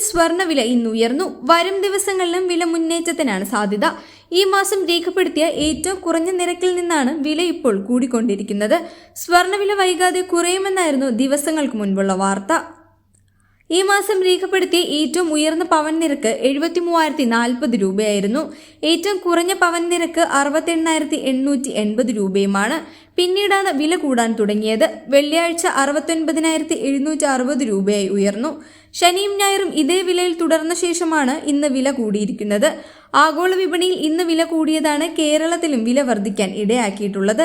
സ്വർണവില ഇന്നുയർന്നു. വരും ദിവസങ്ങളിലും വില മുന്നേറ്റത്തിനാണ് സാധ്യത. ഈ മാസം രേഖപ്പെടുത്തിയ ഏറ്റവും കുറഞ്ഞ നിരക്കിൽ നിന്നാണ് വില ഇപ്പോൾ കൂടിക്കൊണ്ടിരിക്കുന്നത്. സ്വർണവില വൈകാതെ കുറയുമെന്നായിരുന്നു ദിവസങ്ങൾക്ക് മുൻപുള്ള വാർത്ത. ഈ മാസം രേഖപ്പെടുത്തിയ ഏറ്റവും ഉയർന്ന പവൻ നിരക്ക് എഴുപത്തി മൂവായിരത്തി നാൽപ്പത് രൂപയായിരുന്നു. ഏറ്റവും കുറഞ്ഞ പവൻ നിരക്ക് അറുപത്തി എണ്ണായിരത്തി എണ്ണൂറ്റി എൺപത് രൂപയുമാണ്. പിന്നീടാണ് വില കൂടാൻ തുടങ്ങിയത്. വെള്ളിയാഴ്ച അറുപത്തൊൻപതിനായിരത്തി എഴുന്നൂറ്റി അറുപത് രൂപയായി ഉയർന്നു. ശനിയും ഞായറും ഇതേ വിലയിൽ തുടർന്ന ശേഷമാണ് ഇന്ന് വില കൂടിയിരിക്കുന്നത്. ആഗോള വിപണിയിൽ ഇന്ന് വില കൂടിയതാണ് കേരളത്തിലും വില വർദ്ധിക്കാൻ ഇടയാക്കിയിട്ടുള്ളത്.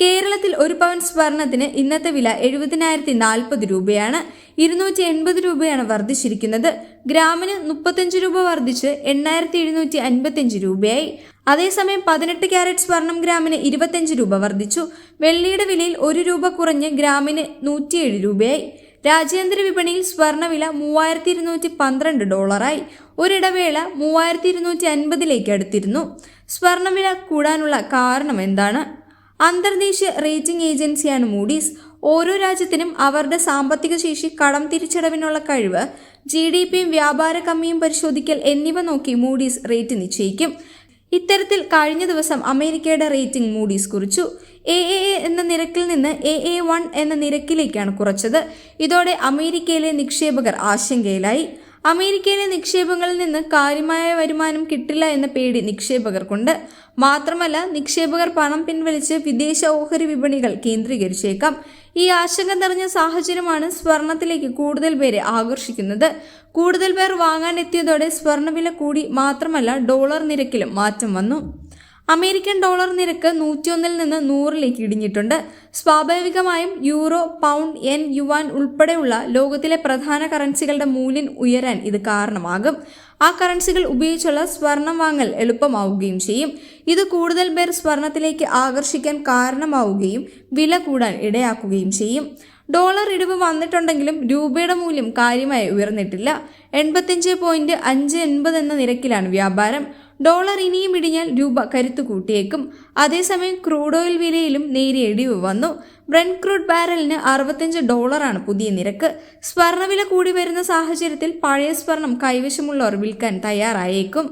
കേരളത്തിൽ ഒരു പവൻ സ്വർണത്തിന് ഇന്നത്തെ വില എഴുപതിനായിരത്തി നാൽപ്പത് രൂപയാണ്. ഇരുന്നൂറ്റി എൺപത് രൂപയാണ് വർദ്ധിച്ചിരിക്കുന്നത്. ഗ്രാമിന് മുപ്പത്തഞ്ച് രൂപ വർദ്ധിച്ച് എണ്ണായിരത്തി എഴുന്നൂറ്റി അൻപത്തിയഞ്ച് രൂപയായി. അതേസമയം പതിനെട്ട് ക്യാരറ്റ് സ്വർണം ഗ്രാമിന് ഇരുപത്തഞ്ച് രൂപ വർദ്ധിച്ചു. വെള്ളിയുടെ വിലയിൽ ഒരു രൂപ കുറഞ്ഞ് ഗ്രാമിന് നൂറ്റിയേഴ് രൂപയായി. രാജ്യാന്തര വിപണിയിൽ സ്വർണവില മൂവായിരത്തി ഇരുന്നൂറ്റി പന്ത്രണ്ട് ഡോളറായി. ഒരിടവേള മൂവായിരത്തി ഇരുന്നൂറ്റി അൻപതിലേക്ക് അടുത്തിരുന്നു സ്വർണവില കൂടാനുള്ള കാരണം എന്താണ്? അന്തർദേശീയ റേറ്റിംഗ് ഏജൻസിയാണ് മൂഡീസ്. ഓരോ രാജ്യത്തിനും അവരുടെ സാമ്പത്തിക ശേഷി കടം തിരിച്ചടവിനുള്ള കഴിവ് ജി ഡി പിയും വ്യാപാര കമ്മിയും പരിശോധിക്കൽ എന്നിവ നോക്കി മൂഡീസ് റേറ്റ് നിശ്ചയിക്കും. ഇത്തരത്തിൽ കഴിഞ്ഞ ദിവസം അമേരിക്കയുടെ റേറ്റിംഗ് മൂഡീസ് കുറിച്ചു. എ എ എ എന്ന നിരക്കിൽ നിന്ന് എ എ വൺ എന്ന നിരക്കിലേക്കാണ് കുറച്ചത്. ഇതോടെ അമേരിക്കയിലെ നിക്ഷേപകർ ആശങ്കയിലായി. അമേരിക്കയിലെ നിക്ഷേപങ്ങളിൽ നിന്ന് കാര്യമായ വരുമാനം കിട്ടില്ല എന്ന പേടി നിക്ഷേപകർക്കുണ്ട്. മാത്രമല്ല നിക്ഷേപകർ പണം പിൻവലിച്ച് വിദേശ ഓഹരി വിപണികൾ കേന്ദ്രീകരിച്ചേക്കാം. ഈ ആശങ്ക നിറഞ്ഞ സാഹചര്യമാണ് സ്വർണത്തിലേക്ക് കൂടുതൽ പേരെ ആകർഷിക്കുന്നത്. കൂടുതൽ പേർ വാങ്ങാൻ എത്തിയതോടെ സ്വർണവില കൂടി മാത്രമല്ല ഡോളർ നിരക്കിലും മാറ്റം വന്നു. അമേരിക്കൻ ഡോളർ നിരക്ക് നൂറ്റിയൊന്നിൽ നിന്ന് നൂറിലേക്ക് ഇടിഞ്ഞിട്ടുണ്ട്. സ്വാഭാവികമായും യൂറോ പൗണ്ട് എൻ യുവാൻ ഉൾപ്പെടെയുള്ള ലോകത്തിലെ പ്രധാന കറൻസികളുടെ മൂല്യം ഉയരാൻ ഇത് കാരണമാകും. ആ കറൻസികൾ ഉപയോഗിച്ചുള്ള സ്വർണം വാങ്ങൽ എളുപ്പമാവുകയും ചെയ്യും. ഇത് കൂടുതൽ പേർ സ്വർണത്തിലേക്ക് ആകർഷിക്കാൻ കാരണമാവുകയും വില കൂടാൻ ഇടയാക്കുകയും ചെയ്യും. ഡോളർ ഇടിവ് വന്നിട്ടുണ്ടെങ്കിലും രൂപയുടെ മൂല്യം കാര്യമായി ഉയർന്നിട്ടില്ല. എൺപത്തിയഞ്ച് പോയിന്റ് അഞ്ച് എൺപത് എന്ന നിരക്കിലാണ് വ്യാപാരം. ഡോളർ ഇനിയും ഇടിഞ്ഞാൽ രൂപ കരുത്തു കൂട്ടിയേക്കും. അതേസമയം ക്രൂഡ് ഓയിൽ വിലയിലും നേരിയ ഇടിവ് വന്നു. ബ്രണ്ട് ക്രൂഡ് ബാരലിന് അറുപത്തിയഞ്ച് ഡോളറാണ് പുതിയ നിരക്ക്. സ്വർണവില കൂടി വരുന്ന സാഹചര്യത്തിൽ പഴയ സ്വർണം കൈവശമുള്ളവർ വിൽക്കാൻ തയ്യാറായേക്കും.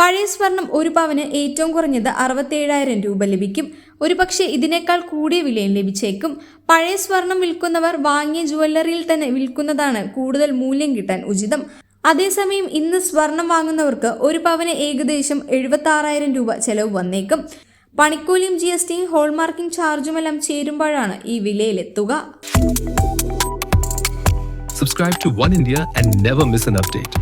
പഴയ സ്വർണം ഒരു പവന് ഏറ്റവും കുറഞ്ഞത് അറുപത്തേഴായിരം രൂപ ലഭിക്കും. ഒരുപക്ഷെ ഇതിനേക്കാൾ കൂടിയ വിലയും ലഭിച്ചേക്കും. പഴയ സ്വർണം വിൽക്കുന്നവർ വാങ്ങിയ ജുവല്ലറിയിൽ തന്നെ വിൽക്കുന്നതാണ് കൂടുതൽ മൂല്യം കിട്ടാൻ ഉചിതം. അതേസമയം ഇന്ന് സ്വർണം വാങ്ങുന്നവർക്ക് ഒരു പവന് ഏകദേശം എഴുപത്തി രൂപ ചെലവ് വന്നേക്കും പണിക്കൂലിയും ജി എസ് ടിയും ഹോൾമാർക്കിംഗ് ചാർജുമെല്ലാം ചേരുമ്പോഴാണ് ഈ വിലയിലെത്തുക Subscribe to One India and never miss an update.